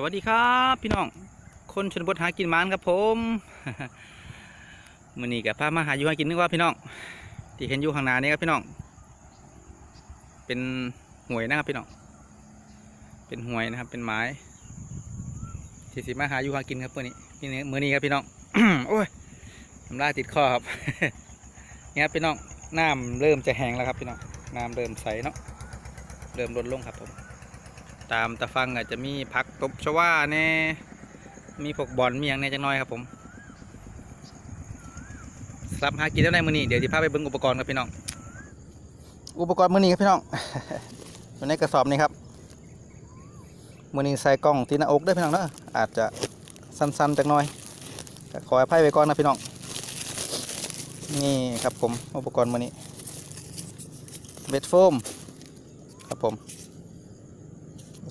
สวัสดีครับพี่น้อง คนชนบทหากินมานครับผมมือนี้กับพามาหาอยู่หากินนึกว่าพี่น้อง ที่เห็นอยู่ข้างหน้านี้ครับพี่น้อง เป็นหวยนะครับพี่น้อง เป็นหวยนะครับ เป็นไม้ที่สิมาหาอยู่หากินครับมือนี้พี่นี้มือนี้ครับพี่น้อง โอ้ยน้ำลายติดคอครับนี่ครับพี่น้องน้ำเริ่มจะแห้งแล้วครับพี่น้องน้ำเริ่มใสเนาะเริ่มลดลงครับผม ตามตะฟังอาจจะมีผักตบชวาแน่มีพวกบอลมีอย่างแน่จังน้อยครับผมสำหรับหากินได้ในมือนี้เดี๋ยวจะพาไปเบิ่งอุปกรณ์ครับพี่น้อง อุปกรณ์มือนี้ครับพี่น้องอยู่ในกระสอบนี้ครับมือนี้ใส่กล้องที่หน้าอกด้วยพี่น้องเนอะอาจจะสั้นๆจังน้อยขออภัยไปก่อนนะพี่น้อง นี่ครับผมอุปกรณ์มือนี้เบ็ดโฟมครับผม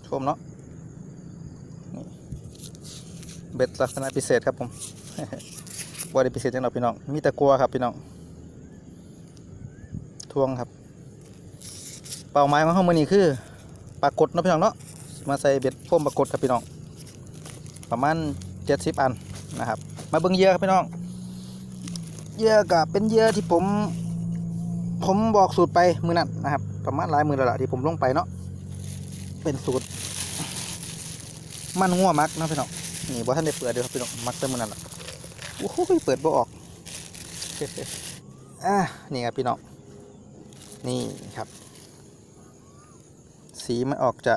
ชมเนาะเบ็ดลักษณะพิเศษครับผมว่าได้พิเศษจังเราพี่น้อง มีแต่กลัวครับพี่น้อง ทวงครับ เป้าหมายของเขามือนี้คือปรากฏเนาะพี่น้องเนาะ มาใส่เบ็ดโฟมปรากฏครับพี่น้อง ประมาณเจ็ดสิบอันนะครับ มาเบิ่งเยื่อครับพี่น้อง เยื่อกับเป็นเยื่อที่ผม ผมบอกสูตรไปมือนั้นนะครับ ประมาณหลายมือแล้วล่ะที่ผมลงไปเนาะ เป็นสูตร มันงัวมักนะพี่น้องนี่บ่ท่านได้เปิดเดี๋ยวครับพี่น้องมักแต่มือนั่นแหละโอ้โหเปิดบ่ออกอะนี่ครับพี่น้องนี่ครับ สีมันออกจะ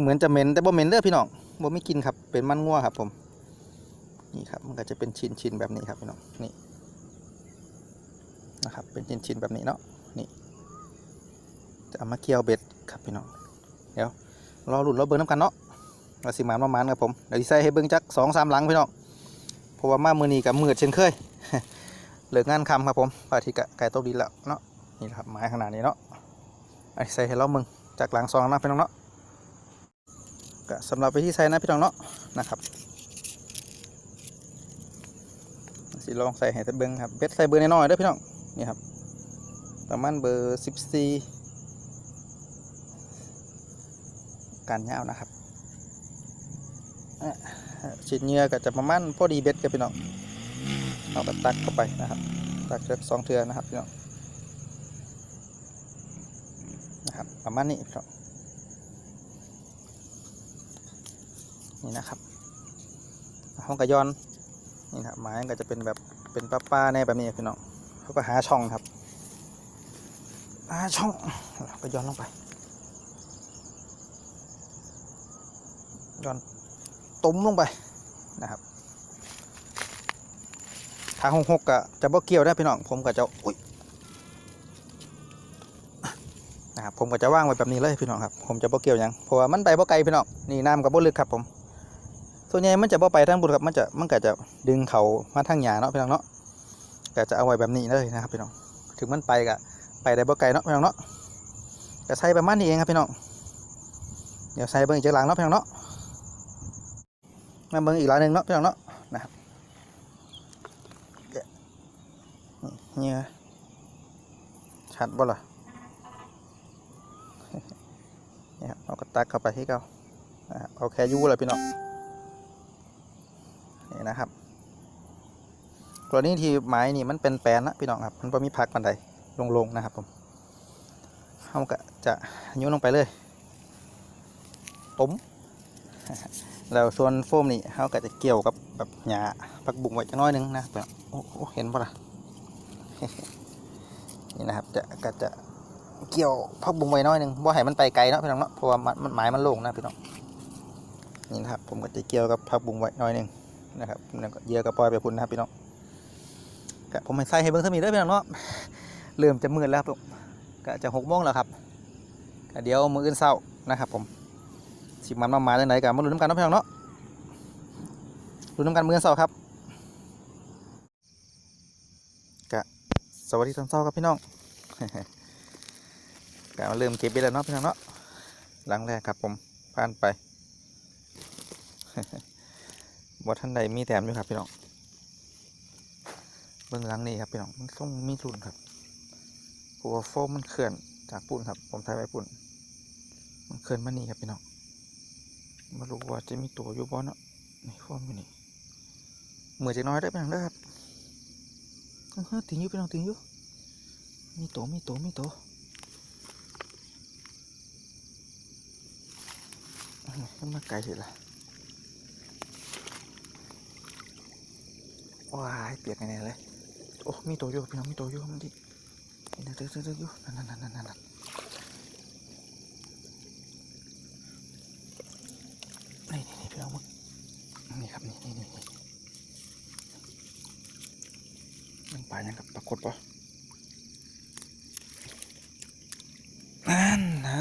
เหมือนจะเหม็นแต่บ่เหม็นเด้อพี่น้องบ่ไม่กินครับเป็นมันงัวครับ ผมนี่ครับมันก็จะเป็นชิ้นชิ้นแบบนี้ครับพี่น้องนี่นะครับเป็นชิ้นชิ้นแบบนี้เนาะนี่จะเอามาเกี่ยวเบ็ดครับพี่น้องเดี๋ยวรอหลุดรอเบิ้งน้ำกันเนาะ เราสิมานประมาณครับผมเดี๋ยวใส่ให้เบิ้งจักสองสามหลังพี่น้องเพราะว่ามามือนี้กับมืดเช่นเคยเหลืองานคำครับผมปาทิกะไก่ตกดีแล้วเนาะนี่ครับไม้ขนาดนี้เนาะไอ้ใส่ให้เรามึงจากหลังสองนะพี่น้องเนาะก็สำหรับไปที่ใส่นะพี่น้องเนาะนะครับสิลองใส่ให้ต่เบิ้งครับเบ็ดใส่เบอร์น้อยๆด้อพี่น้องนี่ครับประมาณเบอร์สิบสี่การยาวนะครับ ชิ้นเหงื่อก็จะประมาณพอดีเบ็ดกับพี่น้องเอาไปตักเข้าไปนะครับ ตักเชือกสองเทือนะครับพี่น้องนะครับประมาณนี้พี่น้องนี่นะครับห้องกระยอนนี่นะครับไม้ก็จะเป็นแบบเป็นป้าป้าๆแน่แบบนี้พี่น้องเขาก็หาช่องครับหาช่องก็ย้อนลงไปย้อน ตุ้มลงไปนะครับทางหกหกกะจะบ่เกี่ยวได้พี่น้องผมก็จะอุ้ยนะครับผมก็จะว่างไว้แบบนี้เลยพี่น้องครับผมจะบ่เกี่ยวยังเพราะว่ามันไปบ่ไกลพี่น้องนี่น้ำกับบ่ลึกครับผม ส่วนใหญ่มันจะบ่ไปทางบุญครับมันจะมันก็จะดึงเขามาทางหญ้าเนาะพี่น้องเนาะก็จะเอาไว้แบบนี้เลยนะครับพี่น้องถึงมันไปก็ไปได้บ่ไกลเนาะพี่น้องเนาะก็ใช้ประมาณนี้เองครับพี่น้องเดี๋ยวใส่เบิ่งอีกจักหลังเนาะพี่น้องเนาะ มาเบิ่งอีกร้านหนึ่งเนาะพี่น้องเนาะนะครับเนี่ยชัดบ่ล่ะนี่ครับเอากระตักเข้าไปให้เขานะเอาแค่ยูเลยพี่น้องนี่นะครับกรณีที่ไม้นี่มันเป็นแปลนนะพี่น้องครับมันไม่มีพักปันใดลงๆนะครับผมเขาก็จะยุลงไปเลยตุ้ม แล้วส่วนโฟมนี่เขาก็จะเกี่ยวกับแบบหญ้าผักบุ้งไว้จักน้อยหนึงนะแบบโอ้เห็นปะล่ะนี่นะครับจะก็จะเกี่ยวผักบุ้งไว้น้อยหนึงว่าให้มันไปไกลเนาะพี่น้องเนาะเพราะว่ามันหมายมันโล่งนะพี่น้องนี่นะครับผมก็จะเกี่ยวกับผักบุ้งไว้น้อยหนึงนะครับแล้วก็เยื่อก็ปล่อยไปพุ่นนะครับพี่น้องก็ผมให้ใส่ให้เบิ่งสมีเด้อพี่น้องเนาะเริ่มจะมืดแล้วครับผมก็จะหกโมงแล้วครับก็เดี๋ยวมืออื่นเช้านะครับผม สิมันมาหมาจากไหนกันมาลุ้นน้ำกันเนาะพี่น้องเนาะลุ้นน้ำกันมือเสาร์ครับกะสวัสดีตอนเช้าครับพี่น้องกะมาเริ่มเก็บไปแล้วเนาะพี่น้องเนาะหลังแรกครับผมผ่านไปบ่ท่านใดมีแถมอยู่ครับพี่น้องเบื้องหลังนี้ครับพี่น้องมันต้องมีทุนครับเพราะว่าโฟมมันเคลื่อนจากปุ่นครับ ผมถ่ายไว้ปุ่น มันเคลื่อนมานี่ครับพี่น้อง มาลูกว่าจะมีตัวอยู่บ่เนาะนี่ฟอมอยู่นี่เหมือนจะน้อยได้อพี่น้องเด้อครับเออติงอยู่พี่น้องติงอยู่มีตัวมีตัวมีตัวอื้อมันมาไกลสร็จละว้ายเปียกแน่เลยโอ้มีตัวอยู่พี่น้องมีตัวอยู่มันดินี่นะเจอเจอเจออยู่นั่นนั่นนั่นนั่น นั่นนี่นี่นี่พี่น้องมึงนี่ครับนี่นี่นี่นี่มันปลายังกับปรากฏปะนั่นนะ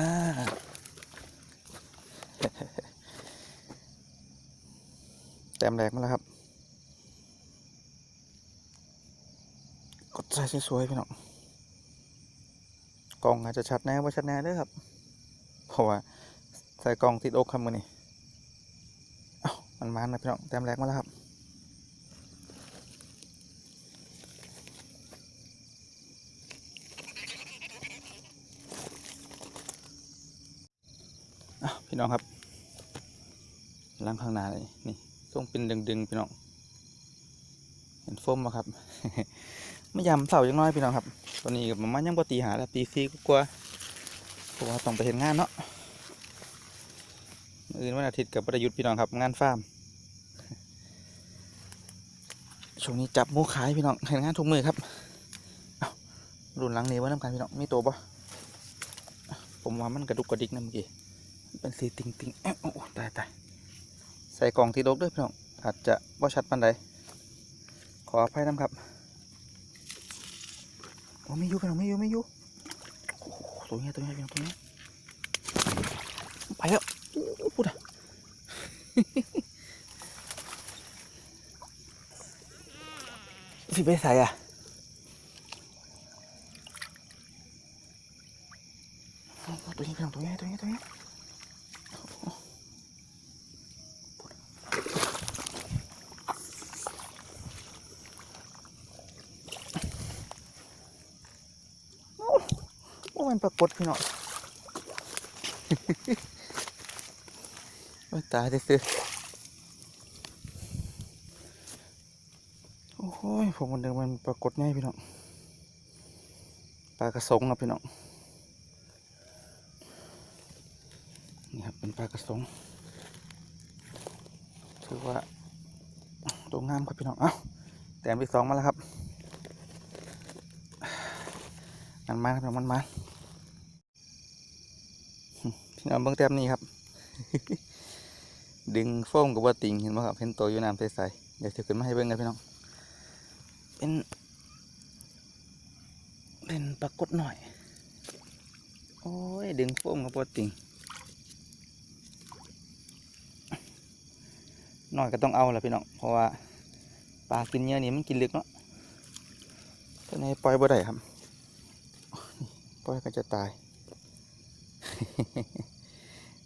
แต้มแรกมาแล้วครับ กดใส่สวยๆพี่น้องกล่องอาจจะชัดแน่ว่าชัดแน่เด้อครับ เพราะว่าใส่กล่องติดอกครับมือนี่ มันมันนะพี่น้องแต้มแรกมาแล้วครับพี่น้องครับล้างข้างหน้าเลยนี่ต้องเป็นดึงๆพี่น้องเห็นโฟมไหมครับไม่ยำเสายังน้อยพี่น้องครับตอนนี้กับมันยังปตีหาแล้วตีซีกว่าเพราะว่าต้องไปเห็นงานเนาะอื่นวันอาทิตย์กับประยุทธ์พี่น้องครับงานฟาร์ม ช่วงนี้จับมูขายพี่น้องเห็นงานทุกมือครับรุ่นหลังนี้ว่าน้ำกันพี่น้องมีตัวปะผมว่ามันกระดุกกระดิกนะเมื่อกี้เป็นสีติงติงๆเอ้าโอ้ตายตายใส่กล่องที่ดกด้วยพี่น้องอาจจะว่าชัดปันใดขออภัยน้ำครับโอ้ไม่อยู่พี่น้องไม่อยู่ไม่อยู่ตัวนี้ตัวนี้พี่น้องตัวนี้ไปแล้วพูดอะ สิไปใส่อะตัวนี้ตัวนี้ตัวนี้ตัวนี้โอ้มันปรากฏพี่น้องโอ้ยตายซื้อโอ้ย ผมคนเดิมมันปรากฏง่ายพี่น้องปลากระสงครับพี่น้องนี่ครับเป็นปลากระสงถือว่าตัวงามครับพี่น้องเอ้าแต้มที่สองมาแล้วครับมันมาครับมันมาพี่น้องเบิ่งแต้มนี้ครับ ดึงโฟมกับว่าติงเห็นไหมครับเห็นตัวอยู่น้ำใสๆเดี๋ยวจะขึ้นมาให้เบิ่งกันพี่น้อง เป็น เป็นปรากฏหน่อย โอ้ย ดึงโฟมกับว่าติงหน่อยก็ต้องเอาแหละพี่น้อง เพราะว่าปลากินเยอะนี่มันกินลึกเนาะถ้าในปล่อยบ่ได้ครับ ปล่อยก็จะตาย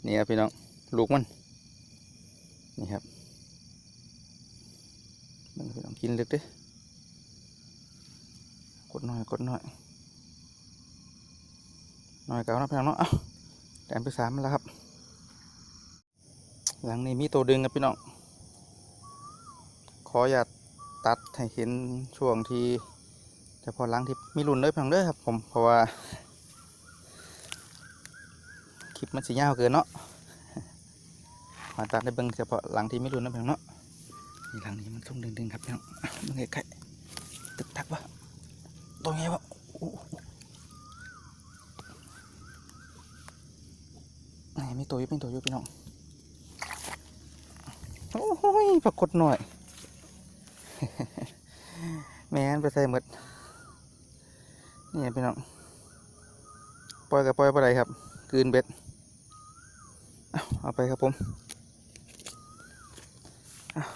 นี่ครับพี่น้อง ลูกมัน นี่ครับมันพี่น้องกินลึกด้ กดหน่อยกดหน่อยหน่อยเก่านะพี่น้องเนาะแต้มไปสามแล้วครับ หลังนี้มีตัวดึงครับพี่น้องขออย่าตัดให้เห็นช่วงที่เฉพาะหลังที่มีรุ่นเด้อพี่น้องเด้อครับผมเพราะว่าคลิปมันสียาวเกินเนาะมาตัดได้เบิ่งเฉพาะหลังที่ไม่รุนนะเพียงเนาะหลังนี้มันทุ่งดึงๆครับพี่น้องอะมันไกลๆตึกทักวะตัวไงวะโอ้โหนี่ มีตัวอยุบมีตัวอยุบพี่น้อง โอ้โหยปรากฏหน่อย แม่นไปใส่หมดนี่พี่น้อง ปล่อยกับปล่อยไปไหนครับ กืนเบ็ด เอาไปครับผม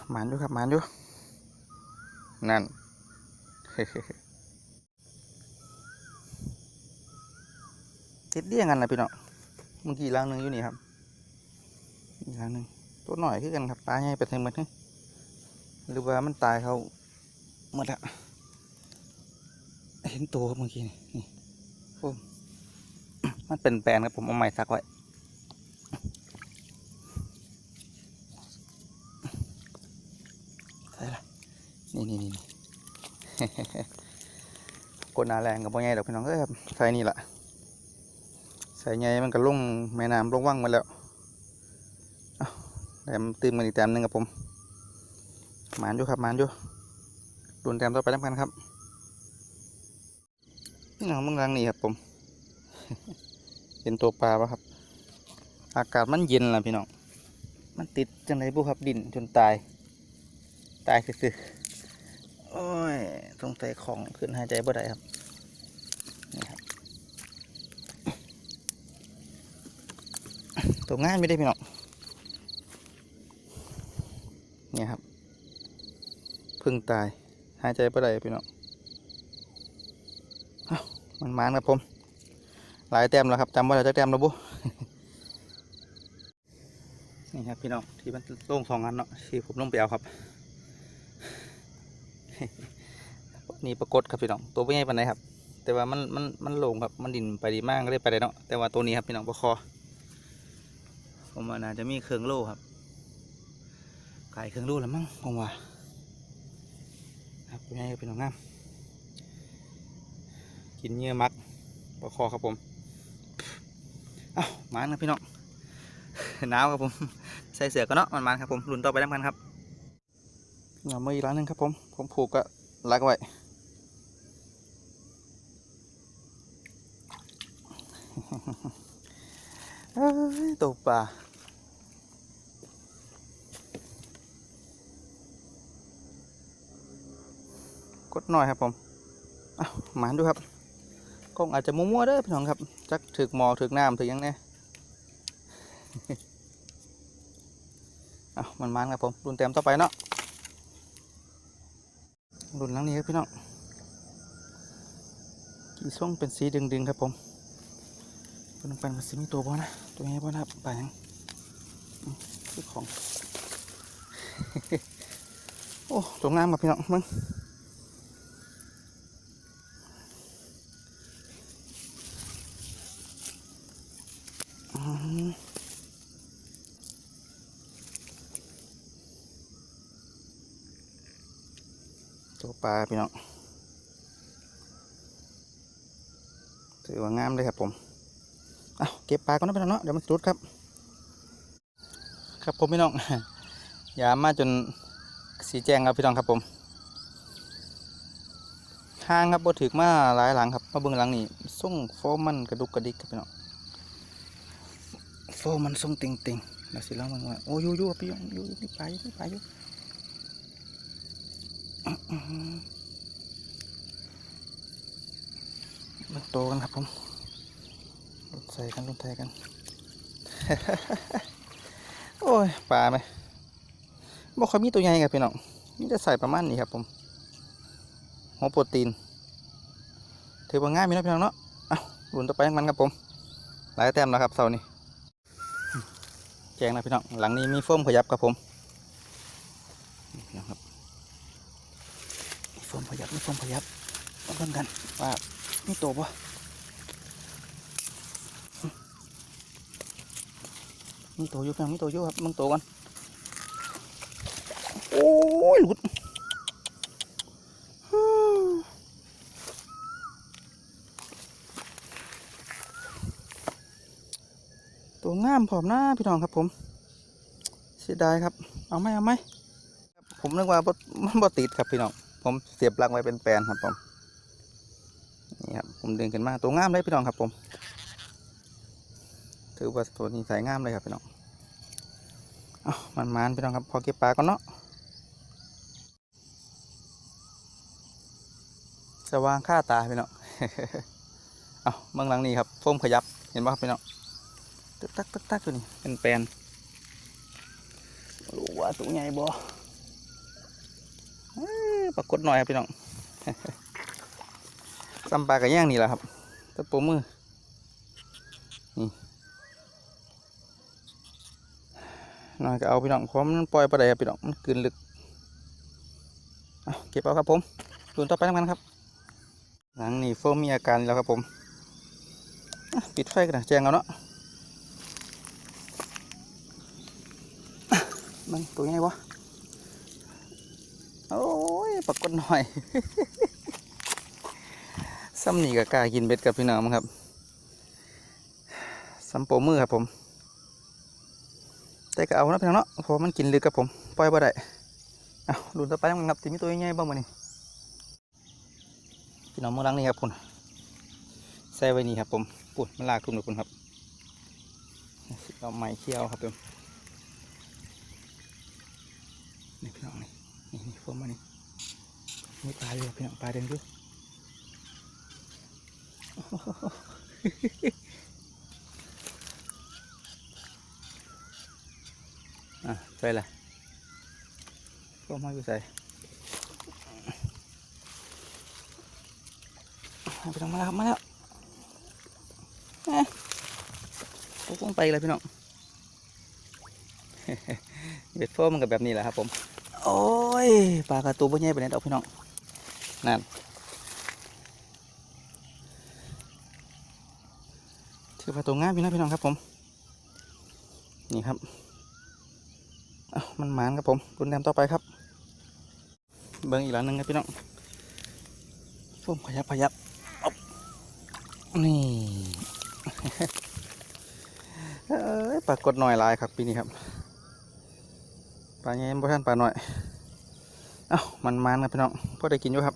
หมานอยู่ครับหมานอยู่ นั่นติดเลี่ยงกันนะพี่น้อง เมื่อกี้ล้างหนึ่งอยู่นี่ครับล้างหนึ่งตัวหน่อยขึ้นกันครับตายให้ไปทางมันหรือว่ามันตายเขาหมดอะเห็นตัวเมื่อกี้นี่โอ้มันเป็นแปลนครับผมเอาใหม่ซักไว้ใช่ละนี่นี่นี่โคตรน่าแรงกับพ่อใหญ่ดอกพี่น้องเอ้ยครับใช่นี่แหละ ใส่ใหญ่มันก็ลงแม่น้ำลงว่างมาแล้วแต้มตื่นมาอีกแต้มหนึ่งครับผมหมานอยู่ครับหมานอยู่ดุนแต้มต่อไปน้ำกันครับพี่น้องมืองรังนี่ครับผมเห็นตัวปลาปะครับ อากาศมันเย็นล่ะพี่น้องมันติดจังไรบุครับดินจนตาย ตายคือๆโอ้ยสงสัยของขึ้นหายใจบ่ได้ครับ นี่ครับ ตัวง่ายไม่ได้พี่น้องเนี่ยครับพิ่งตายหายใจบ่ได้พี่น้องมันมานครับผม หลายแต้มแล้วครับจำว่าเราจะแต้มแล้วบุนี่ครับพี่น้องที่มันโล่งสองอันเนาะที่ผมล่งไปเอาครับ นี่ปรากฏครับพี่น้องตัวไม่ใหญ่ปานใดครับ แต่ว่ามันมันมันโล่งครับมันดินไปดีมากก็เลยไปได้เนาะแต่ว่าตัวนี้ครับพี่น้องปลาคอ ผมว่าน่าจะมีเครื่องโล่ครับขายเครื่องโล่แล้วมั้งผมว่าครับตัวใหญ่ครับพี่น้องงามกินเนื้อมักปลาคอครับผมเอ้ามาแล้วพี่น้องหนาวครับผมใส่เสื้อกันเนาะมันมันครับผมลุนต่อไปน้ำกันครับเงามาอีกร้านหนึงครับผมผมผูกก็ลักไว้ตกปลา กดหน่อยครับผมหมานดูครับกล้องอาจจะมัวๆเด้อพี่น้องครับจักถึกหมอถึกน้ำถึกยังแน่อะมันมันครับผมรุ่นเต็มต่อไปเนาะรุ่นหลังนี้ครับพี่น้องกีส่งเป็นสีดึงๆครับผมเป็นลงไปมันสีมีตัวบ่นะตัวนี้บ่นะครับไปยังอืมคือของโอ้ตัวงามครับพี่น้องมึง ตัวปลาพี่น้องถือว่างามเลยครับผม เอาเก็บปลาก่อนนะพี่น้องเนาะเดี๋ยวมันสุดครับ ครับผมพี่น้องอย่ามาจนสีแจงครับพี่น้องครับผมห้างครับบ่ถึกมาหลายหลังครับ มาเบิ่งหลังนี่ส่งโฟมมันกระดุกกระดิกครับพี่น้อง ฟมันส่งติงติงๆแล้วสิเล่ามันว่าโอ้ยอยู่ยู่ครับพี่น้องยู่ยู่มีปลาอยู่มีปยู่อื้อหือมาโตกันครับผมรถใส่กันรถไทยกัน โอ้ยปลาไหมบอกเขามีตัวใหญ่ครับพี่น้องมีแต่ใส่ประมาณนี้ครับผมหัวโปรตีนถือว่าง่ายมีนะพี่น้องเนาะเอ้ารุ่นต่อไปมันครับผม หลายแต้มแล้วครับเสาร์นี้ งนะพี่น้องหลังนี้มีโฟมขยับครับผมนี่นะครับมีโฟมขยับมีโฟมขยับต้องกันกันว่ามีตัวปะมีตัวอยู่ครับมีตัวอยู่ครับมึงตัวกันโอ้ยหลุดฮู้ตัว งามพร้อมหน้าพี่น้องครับผมเสียดายครับเอาไหมเอาไหมผมนึกว่ามันบ่ติดครับพี่น้องผมเสียบลั๊กไว้เป็นแปลนครับผมนี่ครับผมดึงขึ้นมาตัวงามเลยพี่น้องครับผมถือว่าตัวนี้ใส่งามเลยครับพี่น้องเอามันมันพี่น้องครับพอเก็บปลาก่อนเนาะสว่างค่าตาพี่น้องเอาเมืองหลังนี้ครับโฟมขยับเห็นป่ะครับพี่น้อง ตึกตักตึกตักตัวนี้เป็นแปลนรู้ว่าตัวใหญ่บ่ปรากฏหน่อยครับพี่น้องซ้ำปลากระย่างนี่แหละครับตะปูมือนี่หน่อยก็เอาพี่น้องพราะมันปล่อยปลาไหลครับพี่น้องมันกลืนลึกเก็บเอาครับผมดูต่อไปน้ำกันครับ หลังนี่โฟมมีอาการแล้วครับผม ปิดไฟกันนะแจ้งเอาเนาะอะ มันตัวใหญ่วะโอ้ยปรากฏหน่อยซ้ำนี่ก็กากินเบ็ดกับพี่น้องครับซ้ำโปมือครับผม แต่ก็เอานะพี่น้องเนาะเพราะมันกินลึกครับผมปล่อยบ่ได้เอาดูต่อไปนะครับที่มีตัวใหญ่บ้างมื้อนี้พี่น้องมือล้างนี่ครับคุณใส่ไว้นี่ครับผมปุ่นมันลากทุ่มเลยคุณครับเราไม้เคี่ยวครับผม นี่พี่น้องนี่นี่นี่พวกมันนี่มีปลาอยู่พี่น้องปลาเดินอยู่อะใส่ละพวกมาอยู่ใส่เอาพี่น้องมาแล้วมาแล้วเอ๊ะพวกมันไปเลยพี่น้องเบ็ดโฟมมันกับแบบนี้แหละครับผม โอ้ยปลากระตูบ่ใหญ่ไปไหนดอกพี่น้องนั่นถือปลาตัวง่ายพี่นะพี่น้องครับผม นี่ครับมันหมานครับผมรุนแรงต่อไปครับ เบิ้งอีกหลังหนึ่งครับพี่น้องผมขยับขยับนี่ปลากดหน่อยลายครับปีนี้ครับ ปลาเงี้ยบ่ท่านปลาหน่อย เอ้ามันมันครับพี่น้องพ่อได้กินอยู่ครับ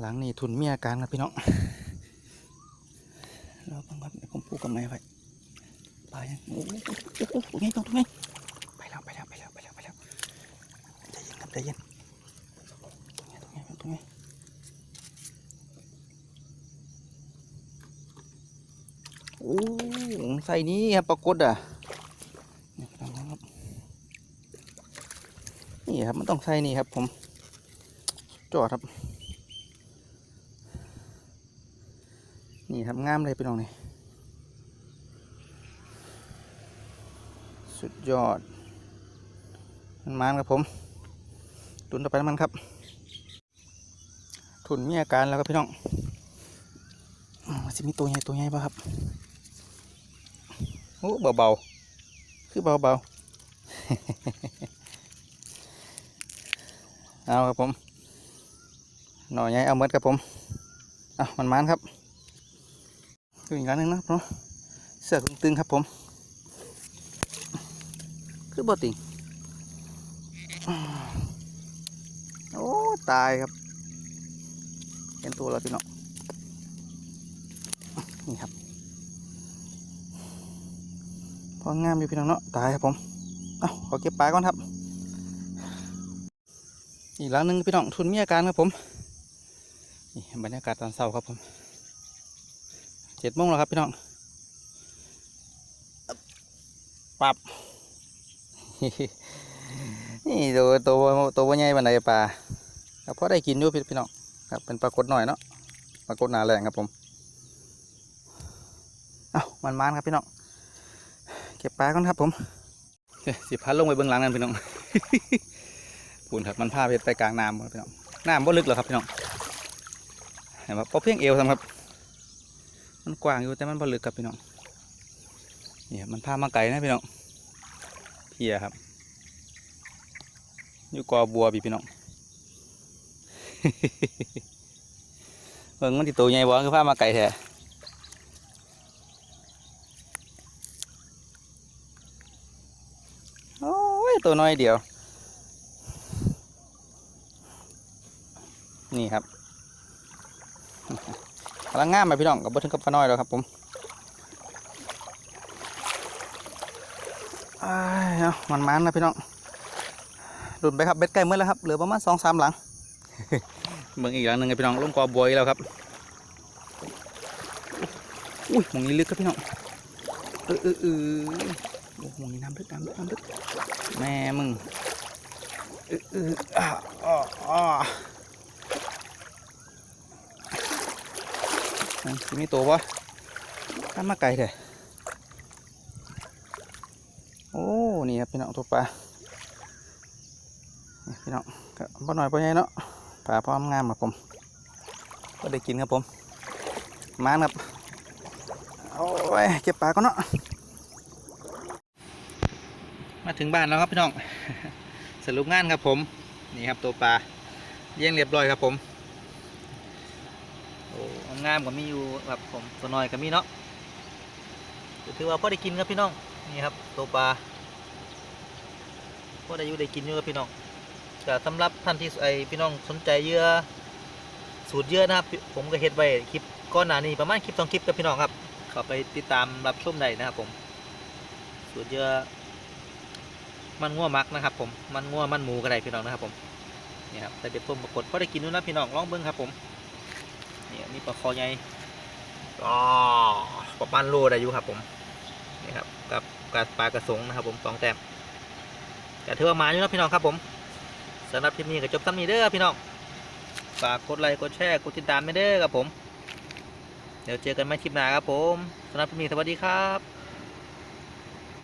หลังนี้ทุนเมีอาการครับพี่น้องเราบังคับเดี๋ยวผมพูดกับไม้ไว้ปลายังโอ้โหโอ้โหไงต้องทำไงไปแล้วไปแล้วไปแล้วไปแล้วไปแล้วใจเย็นครับใจเย็นตรงตรงนี้ตรงนี้โอ้ใส่นี้ครับปรากฏอะนี่ครับ นี่ครับ มันต้องใส่นี่ครับ ผม จอดครับ นี่ครับงามเลยไปลองนี่สุดยอด มันมันครับผม ตุนต่อไปน้ำมันครับ ทุนมีอาการแล้วครับพี่น้องอืมมันจะมีตัวใหญ่ตัวใหญ่ป่ะครับโอ้เบาๆ คือเบาๆ เอาครับผม หน่อยใหญ่เอาเมดครับผมเอะมันมันครับดูอีกอันหนึงนะครับเนาะเสือกตึงๆครับผม คือบ่ติงโอ้ตายครับเห็นตัวแล้วพี่น้องนี่ครับพองามอยู่พี่น้องเนาะตายครับผม เอาขอเก็บปลาก่อนครับ อีกหลังหนึ่งพี่น้องทุนมีอาการครับผมนี่บรรยากาศตอนเช้าครับผมเจ็ดโมงแล้วครับพี่น้องปรับนี่ตัวตัวตัวใหญ่บันไดปลาครับพอได้กินอยู่พี่พี่น้องครับเป็นปลากดหน่อยเนาะปลากดหนาแรงครับผมเอ้ามันมันครับพี่น้องเก็บปลาก่อนครับผมสิพัดลงไปเบื้องหลังนั่นพี่น้อง ปูนครับมันพาไปไปกลางน้ำครับพี่น้องน้ำบ่ลึกหรอครับพี่น้องเห็นไหมพอเพียงเอวทำครับ มันกว้างอยู่แต่มันบ่ลึกครับพี่น้องนี่ครับมันพามาไกลนะพี่น้องเพียครับอยู่กอบัวพี่พี่น้องเบิ่งมันติโตใหญ่บ่คือพามาไกลแท้โอ้ยตัวน้อยเดียว นี่ครับกำลังงามไปพี่น้องกับบ่ถึงกับปลาน้อยแล้วครับผมอ้เอามันมันนะพี่น้องหลุดไปครับเบ็ดใกล้เมื่อแล้วครับเหลือประมาณสองสามหลังเบิ่งอีกหลังหนึ่งไงพี่น้องลงกอบวยแล้วครับอุ้ยมองนี้ลึกครับพี่น้องเออเออเออโอ้หมองนี้น้ำลึกน้ำลึกน้ำลึกแม่มึงเออเอออ่าอ่า อ่านั่มีตัวปะข้ามมาไกลเถอะโอ้ นี่ครับพี่น้องตัวปลาพี่น้องก็บ่หน่อยบ่ใหญ่เนาะปลาพร้อมงามครับผม ก็ได้กินครับผม มานครับ โอ้ย เก็บปลาก่อนเนาะ มาถึงบ้านแล้วครับพี่น้อง สรุปงานครับผม นี่ครับตัวปลาเลี้ยงเรียบร้อยครับผม งามก็มีอยู่ครับผมตัวน้อยก็มีเนาะถือว่าพอได้กินครับพี่น้องนี่ครับตัวปลาพอได้อยู่ได้กินอยู่ครับพี่น้องก็สำหรับท่านที่ไอพี่น้องสนใจเยื่อสูตรเยื่อนะครับ ผมก็เฮ็ดไว้คลิปก้อนหน้านี้ประมาณคลิปสองคลิปกับพี่น้องครับเข้าไปติดตามรับชมได้นะครับผม สูตรเยื่อมันง่วมักนะครับ ผมมันง่วมันหมูก็ได้พี่น้องนะครับผมนี่ครับแต่เดี๋ยวผมปรากฏพอได้กินอยู่นะพี่น้องลองเบิ้งครับผม นี่มีปลาคอใหญ่ก็ประมาณโลได้อยู่ครับผมนี่ครับกับกับปลากระสงนะครับผมสองแต้มแต่ถือว่ามาอยู่นะพี่น้องครับผมสำหรับคลิปนี้ก็จบซ้ำนี้เด้อพี่น้องฝากกดไลค์กดแชร์กดติดตามไม่เด้อครับผม เดี๋ยวเจอกันใหม่คลิปหน้าครับผมสำหรับคลิปนี้สวัสดีครับ